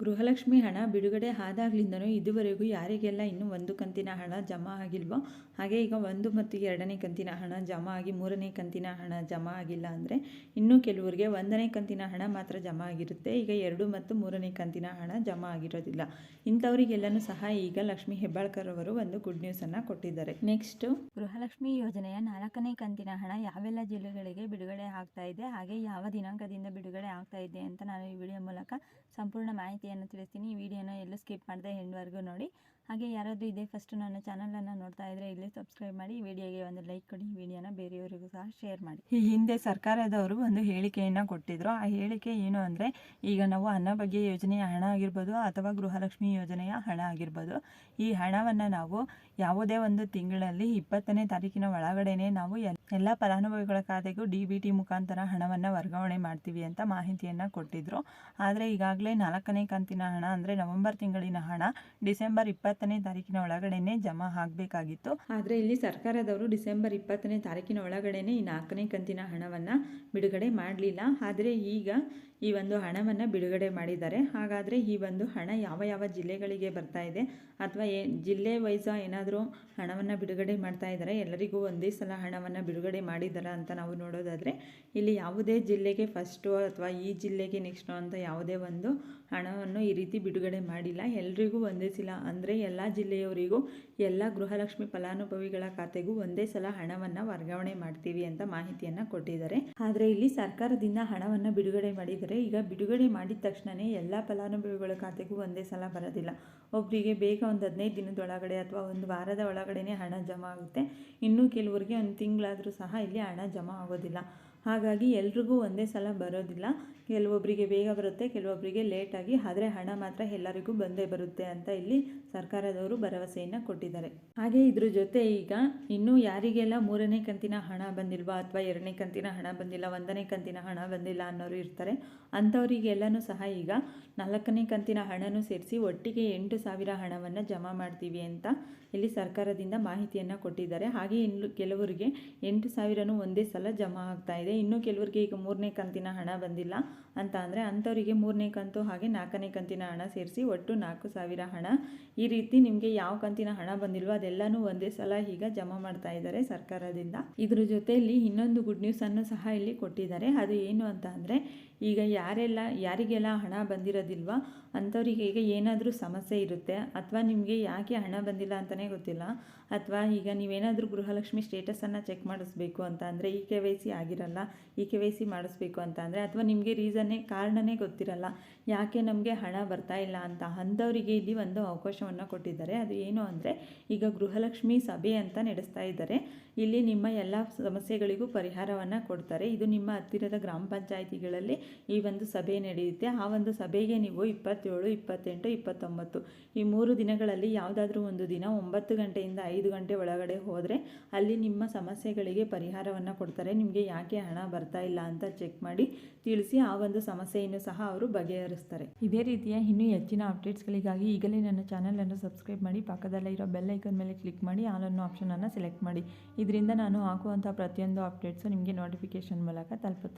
ಗೃಹಲಕ್ಷ್ಮಿ ಹಣ ಬಿಡುಗಡೆ ಆದಾಗ್ಲಿಂದನೂ ಇದುವರೆಗೂ ಯಾರಿಗೆಲ್ಲ ಇನ್ನೂ ಒಂದು ಕಂತಿನ ಹಣ ಜಮಾ ಆಗಿಲ್ವೋ, ಹಾಗೆ ಈಗ ಒಂದು ಮತ್ತು ಎರಡನೇ ಕಂತಿನ ಹಣ ಜಮಾ ಆಗಿ ಮೂರನೇ ಕಂತಿನ ಹಣ ಜಮಾ ಆಗಿಲ್ಲ ಅಂದರೆ ಇನ್ನೂ ಕೆಲವರಿಗೆ ಒಂದನೇ ಕಂತಿನ ಹಣ ಮಾತ್ರ ಜಮಾ ಆಗಿರುತ್ತೆ. ಈಗ ಎರಡು ಮತ್ತು ಮೂರನೇ ಕಂತಿನ ಹಣ ಜಮಾ ಆಗಿರೋದಿಲ್ಲ. ಇಂಥವರಿಗೆಲ್ಲನೂ ಸಹ ಈಗ ಲಕ್ಷ್ಮಿ ಹೆಬ್ಬಾಳ್ಕರ್ ಅವರು ಒಂದು ಗುಡ್ ನ್ಯೂಸನ್ನು ಕೊಟ್ಟಿದ್ದಾರೆ. ನೆಕ್ಸ್ಟ್ ಗೃಹಲಕ್ಷ್ಮಿ ಯೋಜನೆಯ ನಾಲ್ಕನೇ ಕಂತಿನ ಹಣ ಯಾವೆಲ್ಲ ಜಿಲ್ಲೆಗಳಿಗೆ ಬಿಡುಗಡೆ ಆಗ್ತಾ ಇದೆ, ಹಾಗೆ ಯಾವ ದಿನಾಂಕದಿಂದ ಬಿಡುಗಡೆ ಆಗ್ತಾ ಇದೆ ಅಂತ ನಾನು ಈ ವಿಡಿಯೋ ಮೂಲಕ ಸಂಪೂರ್ಣ ಮಾಹಿತಿಯನ್ನು ತಿಳಿಸ್ತೀನಿ. ಈ ವಿಡಿಯೋನ ಎಲ್ಲೂ ಸ್ಕಿಪ್ ಮಾಡದೆ ಎಂಡ್ವರೆಗೂ ನೋಡಿ. ಹಾಗೆ ಯಾರಾದರೂ ಇದೇ ಫಸ್ಟ್ ನನ್ನ ಚಾನಲನ್ನು ನೋಡ್ತಾ ಇದ್ದರೆ ಇಲ್ಲಿ ಸಬ್ಸ್ಕ್ರೈಬ್ ಮಾಡಿ, ಈ ವಿಡಿಯೋಗೆ ಒಂದು ಲೈಕ್ ಕೊಡಿ, ಈ ವಿಡಿಯೋನ ಬೇರೆಯವರಿಗೂ ಸಹ ಶೇರ್ ಮಾಡಿ. ಈ ಹಿಂದೆ ಸರ್ಕಾರದವರು ಒಂದು ಹೇಳಿಕೆಯನ್ನು ಕೊಟ್ಟಿದ್ರು. ಆ ಹೇಳಿಕೆ ಏನು ಅಂದರೆ, ಈಗ ನಾವು ಅನ್ನಭಾಗ್ಯ ಯೋಜನೆಯ ಹಣ ಆಗಿರ್ಬೋದು ಅಥವಾ ಗೃಹಲಕ್ಷ್ಮಿ ಯೋಜನೆಯ ಹಣ ಆಗಿರ್ಬೋದು. ಈ ಹಣವನ್ನು ನಾವು ಯಾವುದೇ ಒಂದು ತಿಂಗಳಲ್ಲಿ ಇಪ್ಪತ್ತನೇ ತಾರೀಕಿನ ಒಳಗಡೆನೆ ನಾವು ಎಲ್- ಎಲ್ಲ ಫಲಾನುಭವಿಗಳ ಖಾತೆಗೂ ಡಿ ಬಿ ಟಿ ಮುಖಾಂತರ ಹಣವನ್ನು ವರ್ಗಾವಣೆ ಮಾಡ್ತೀವಿ ಅಂತ ಮಾಹಿತಿಯನ್ನು ಕೊಟ್ಟಿದ್ರು. ಆದರೆ ಈಗಾಗಲೇ ನಾಲ್ಕನೇ ಕಂತಿನ ಹಣ ಅಂದರೆ ನವೆಂಬರ್ ತಿಂಗಳಿನ ಹಣ, ಡಿಸೆಂಬರ್ ಇಪ್ಪತ್ತನೇ ತಾರೀಕಿನ ಒಳಗಡೆನೆ ಜಮಾ ಆಗಬೇಕಾಗಿತ್ತು. ಆದರೆ ಇಲ್ಲಿ ಸರ್ಕಾರದವರು ಡಿಸೆಂಬರ್ ಇಪ್ಪತ್ತನೇ ತಾರೀಕಿನ ಒಳಗಡೆನೆ ಈ ನಾಲ್ಕನೇ ಕಂತಿನ ಹಣವನ್ನು ಬಿಡುಗಡೆ ಮಾಡಲಿಲ್ಲ. ಆದರೆ ಈಗ ಈ ಒಂದು ಹಣವನ್ನು ಬಿಡುಗಡೆ ಮಾಡಿದ್ದಾರೆ. ಹಾಗಾದರೆ ಈ ಒಂದು ಹಣ ಯಾವ ಯಾವ ಜಿಲ್ಲೆಗಳಿಗೆ ಬರ್ತಾ ಇದೆ ಅಥವಾ ಏ ಜಿಲ್ಲೆ ವೈಸ ಏನಾದರೂ ಹಣವನ್ನು ಬಿಡುಗಡೆ ಮಾಡ್ತಾ ಇದ್ದಾರೆ? ಎಲ್ಲರಿಗೂ ಒಂದೇ ಸಲ ಹಣವನ್ನು ಬಿಡುಗಡೆ ಮಾಡಿದ್ದಾರೆ ಅಂತ ನಾವು ನೋಡೋದಾದರೆ ಇಲ್ಲಿ ಯಾವುದೇ ಜಿಲ್ಲೆಗೆ ಫಸ್ಟು ಅಥವಾ ಈ ಜಿಲ್ಲೆಗೆ ನೆಕ್ಸ್ಟು ಅಂತ ಯಾವುದೇ ಒಂದು ಹಣವನ್ನು ಈ ರೀತಿ ಬಿಡುಗಡೆ ಮಾಡಿಲ್ಲ. ಎಲ್ರಿಗೂ ಒಂದೇ ಸಲ ಅಂದರೆ ಎಲ್ಲ ಜಿಲ್ಲೆಯವರಿಗೂ ಎಲ್ಲ ಗೃಹಲಕ್ಷ್ಮಿ ಫಲಾನುಭವಿಗಳ ಖಾತೆಗೂ ಒಂದೇ ಸಲ ಹಣವನ್ನು ವರ್ಗಾವಣೆ ಮಾಡ್ತೀವಿ ಅಂತ ಮಾಹಿತಿಯನ್ನು ಕೊಟ್ಟಿದ್ದಾರೆ. ಆದರೆ ಇಲ್ಲಿ ಸರ್ಕಾರದಿಂದ ಹಣವನ್ನು ಬಿಡುಗಡೆ ಮಾಡಿದರೆ ಈಗ ಬಿಡುಗಡೆ ಮಾಡಿದ ತಕ್ಷಣವೇ ಎಲ್ಲ ಫಲಾನುಭವಿಗಳ ಖಾತೆಗೂ ಒಂದೇ ಸಲ ಬರೋದಿಲ್ಲ. ಒಬ್ಬರಿಗೆ ಬೇಗ ಒಂದು ಹದಿನೈದು ದಿನದೊಳಗಡೆ ಅಥವಾ ಒಂದು ವಾರದ ಒಳಗಡೆನೇ ಹಣ ಜಮಾ ಆಗುತ್ತೆ. ಇನ್ನು ಕೆಲವರಿಗೆ ಒಂದು ತಿಂಗಳಾದರೂ ಸಹ ಇಲ್ಲಿ ಹಣ ಜಮಾ ಆಗೋದಿಲ್ಲ. ಹಾಗಾಗಿ ಎಲ್ರಿಗೂ ಒಂದೇ ಸಲ ಬರೋದಿಲ್ಲ. ಕೆಲವೊಬ್ಬರಿಗೆ ಬೇಗ ಬರುತ್ತೆ ಕೆಲವೊಬ್ಬರಿಗೆ ಲೇಟಾಗಿ ಆದರೆ ಹಣ ಮಾತ್ರ ಎಲ್ಲರಿಗೂ ಬಂದೇ ಬರುತ್ತೆ ಅಂತ ಇಲ್ಲಿ ಸರ್ಕಾರದವರು ಭರವಸೆಯನ್ನು ಕೊಟ್ಟಿದ್ದಾರೆ. ಹಾಗೆ ಇದ್ರ ಜೊತೆ ಈಗ ಇನ್ನೂ ಯಾರಿಗೆಲ್ಲ ಮೂರನೇ ಕಂತಿನ ಹಣ ಬಂದಿಲ್ವಾ ಅಥವಾ ಎರಡನೇ ಕಂತಿನ ಹಣ ಬಂದಿಲ್ಲ, ಒಂದನೇ ಕಂತಿನ ಹಣ ಬಂದಿಲ್ಲ ಅನ್ನೋರು ಇರ್ತಾರೆ, ಅಂಥವರಿಗೆಲ್ಲನೂ ಸಹ ಈಗ ನಾಲ್ಕನೇ ಕಂತಿನ ಹಣನೂ ಸೇರಿಸಿ ಒಟ್ಟಿಗೆ ಎಂಟು ಸಾವಿರ ಹಣವನ್ನು ಜಮಾ ಮಾಡ್ತೀವಿ ಅಂತ ಇಲ್ಲಿ ಸರ್ಕಾರದಿಂದ ಮಾಹಿತಿಯನ್ನು ಕೊಟ್ಟಿದ್ದಾರೆ. ಹಾಗೆ ಇನ್ನು ಕೆಲವರಿಗೆ ಎಂಟು ಸಾವಿರನೂ ಒಂದೇ ಸಲ ಜಮಾ ಆಗ್ತಾ ಇದೆ. ಇನ್ನು ಕೆಲವರಿಗೆ ಈಗ ಮೂರನೇ ಕಂತಿನ ಹಣ ಬಂದಿಲ್ಲ. ಅಂತ ಅಂದರೆ ಅಂಥವರಿಗೆ ಮೂರನೇ ಕಂತು ಹಾಗೆ ನಾಲ್ಕನೇ ಕಂತಿನ ಹಣ ಸೇರಿಸಿ ಒಟ್ಟು ನಾಲ್ಕು ಸಾವಿರ ಹಣ. ಈ ರೀತಿ ನಿಮಗೆ ಯಾವ ಕಂತಿನ ಹಣ ಬಂದಿಲ್ವೋ ಅದೆಲ್ಲನೂ ಒಂದೇ ಸಲ ಈಗ ಜಮಾ ಮಾಡ್ತಾ ಇದ್ದಾರೆ ಸರ್ಕಾರದಿಂದ. ಇದ್ರ ಜೊತೆಯಲ್ಲಿ ಇನ್ನೊಂದು ಗುಡ್ ನ್ಯೂಸನ್ನು ಸಹ ಇಲ್ಲಿ ಕೊಟ್ಟಿದ್ದಾರೆ. ಅದು ಏನು ಅಂತ ಅಂದರೆ ಈಗ ಯಾರೆಲ್ಲ, ಯಾರಿಗೆಲ್ಲ ಹಣ ಬಂದಿರೋದಿಲ್ವ ಅಂಥವ್ರಿಗೆ ಈಗ ಏನಾದರೂ ಸಮಸ್ಯೆ ಇರುತ್ತೆ. ಅಥವಾ ನಿಮಗೆ ಯಾಕೆ ಹಣ ಬಂದಿಲ್ಲ ಅಂತಲೇ ಗೊತ್ತಿಲ್ಲ. ಅಥವಾ ಈಗ ನೀವೇನಾದರೂ ಗೃಹಲಕ್ಷ್ಮಿ ಸ್ಟೇಟಸನ್ನು ಚೆಕ್ ಮಾಡಿಸ್ಬೇಕು ಅಂತ ಅಂದರೆ ಈ ಕೆ ವೈ ಸಿ ಆಗಿರಲ್ಲ. ಇ ಕೆ ವೈ ಸಿ ಮಾಡಿಸ್ಬೇಕು ಅಂತ ಅಂದರೆ ಅಥವಾ ನಿಮಗೆ ರೀಸನ್ನೇ ಕಾರಣನೇ ಗೊತ್ತಿರಲ್ಲ. ಯಾಕೆ ನಮಗೆ ಹಣ ಬರ್ತಾ ಇಲ್ಲ ಅಂತ ಅಂಥವರಿಗೆ ಇಲ್ಲಿ ಒಂದು ಅವಕಾಶವನ್ನು ಕೊಟ್ಟಿದ್ದಾರೆ. ಅದು ಏನು ಅಂದರೆ ಈಗ ಗೃಹಲಕ್ಷ್ಮಿ ಸಭೆ ಅಂತ ನಡೆಸ್ತಾ ಇದ್ದಾರೆ. ಇಲ್ಲಿ ನಿಮ್ಮ ಎಲ್ಲ ಸಮಸ್ಯೆಗಳಿಗೂ ಪರಿಹಾರವನ್ನು ಕೊಡ್ತಾರೆ. ಇದು ನಿಮ್ಮ ಹತ್ತಿರದ ಗ್ರಾಮ ಪಂಚಾಯಿತಿಗಳಲ್ಲಿ ಈ ಒಂದು ಸಭೆ ನಡೆಯುತ್ತೆ. ಆ ಒಂದು ಸಭೆಗೆ ನೀವು ಇಪ್ಪತ್ತೇಳು, ಇಪ್ಪತ್ತೆಂಟು, ಇಪ್ಪತ್ತೊಂಬತ್ತು ಈ ಮೂರು ದಿನಗಳಲ್ಲಿ ಯಾವುದಾದ್ರೂ ಒಂದು ದಿನ ಒಂಬತ್ತು ಗಂಟೆಯಿಂದ ಐದು ಗಂಟೆ ಒಳಗಡೆ ಹೋದರೆ ಅಲ್ಲಿ ನಿಮ್ಮ ಸಮಸ್ಯೆಗಳಿಗೆ ಪರಿಹಾರವನ್ನು ಕೊಡ್ತಾರೆ. ನಿಮಗೆ ಯಾಕೆ ಹಣ ಬರ್ತಾ ಇಲ್ಲ ಅಂತ ಚೆಕ್ ಮಾಡಿ ತಿಳಿಸಿ ಆ ಒಂದು ಸಮಸ್ಯೆಯನ್ನು ಸಹ ಅವರು ಬಗೆಹರಿಸ್ತಾರೆ. ಇದೇ ರೀತಿಯ ಇನ್ನೂ ಹೆಚ್ಚಿನ ಅಪ್ಡೇಟ್ಸ್ಗಳಿಗಾಗಿ ಈಗಲೇ ನನ್ನ ಚಾನಲನ್ನು ಸಬ್ಸ್ಕ್ರೈಬ್ ಮಾಡಿ, ಪಕ್ಕದಲ್ಲೇ ಇರೋ ಬೆಲ್ ಐಕನ್ ಮೇಲೆ ಕ್ಲಿಕ್ ಮಾಡಿ ಆಲ್ ಅನ್ನೋ ಆಪ್ಷನನ್ನು ಸೆಲೆಕ್ಟ್ ಮಾಡಿ. ಇದರಿಂದ ನಾನು ಹಾಕುವಂಥ ಪ್ರತಿಯೊಂದು ಅಪ್ಡೇಟ್ಸು ನಿಮಗೆ ನೋಟಿಫಿಕೇಶನ್ ಮೂಲಕ ತಲುಪುತ್ತೆ.